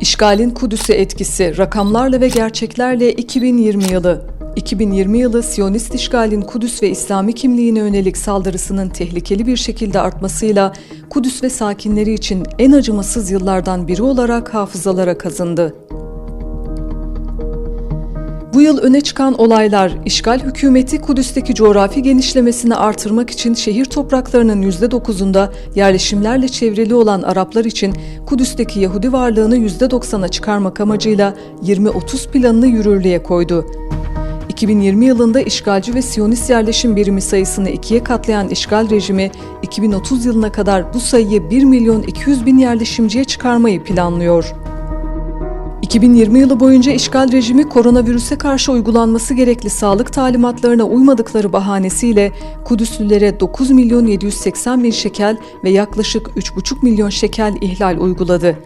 İşgalin Kudüs'e etkisi, rakamlarla ve gerçeklerle 2020 yılı. 2020 yılı Siyonist işgalin Kudüs ve İslami kimliğine yönelik saldırısının tehlikeli bir şekilde artmasıyla Kudüs ve sakinleri için en acımasız yıllardan biri olarak hafızalara kazındı. Bu yıl öne çıkan olaylar, işgal hükümeti Kudüs'teki coğrafi genişlemesini artırmak için şehir topraklarının %9'unda yerleşimlerle çevrili olan Araplar için Kudüs'teki Yahudi varlığını %90'a çıkarmak amacıyla 20-30 planını yürürlüğe koydu. 2020 yılında işgalci ve Siyonist yerleşim birimi sayısını ikiye katlayan işgal rejimi, 2030 yılına kadar bu sayıyı 1 milyon 200 bin yerleşimciye çıkarmayı planlıyor. 2020 yılı boyunca işgal rejimi koronavirüse karşı uygulanması gerekli sağlık talimatlarına uymadıkları bahanesiyle Kudüslülere 9 milyon 780 bin şekel ve yaklaşık 3,5 milyon şekel ihlal uyguladı.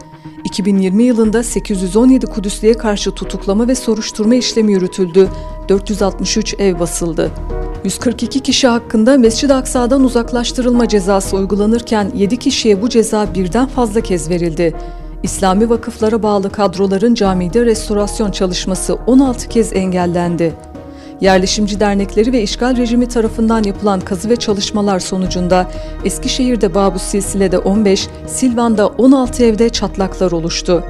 2020 yılında 817 Kudüslüye karşı tutuklama ve soruşturma işlemi yürütüldü, 463 ev basıldı. 142 kişi hakkında Mescid-i Aksa'dan uzaklaştırılma cezası uygulanırken 7 kişiye bu ceza birden fazla kez verildi. İslami vakıflara bağlı kadroların camide restorasyon çalışması 16 kez engellendi. Yerleşimci dernekleri ve işgal rejimi tarafından yapılan kazı ve çalışmalar sonucunda Eskişehir'de Babus Silsile'de 15, Silvan'da 16 evde çatlaklar oluştu.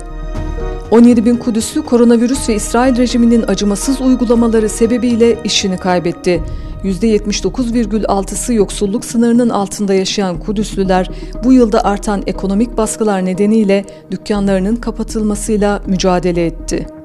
17 bin Kudüslü koronavirüs ve İsrail rejiminin acımasız uygulamaları sebebiyle işini kaybetti. %79,6'sı yoksulluk sınırının altında yaşayan Kudüslüler bu yılda artan ekonomik baskılar nedeniyle dükkanlarının kapatılmasıyla mücadele etti.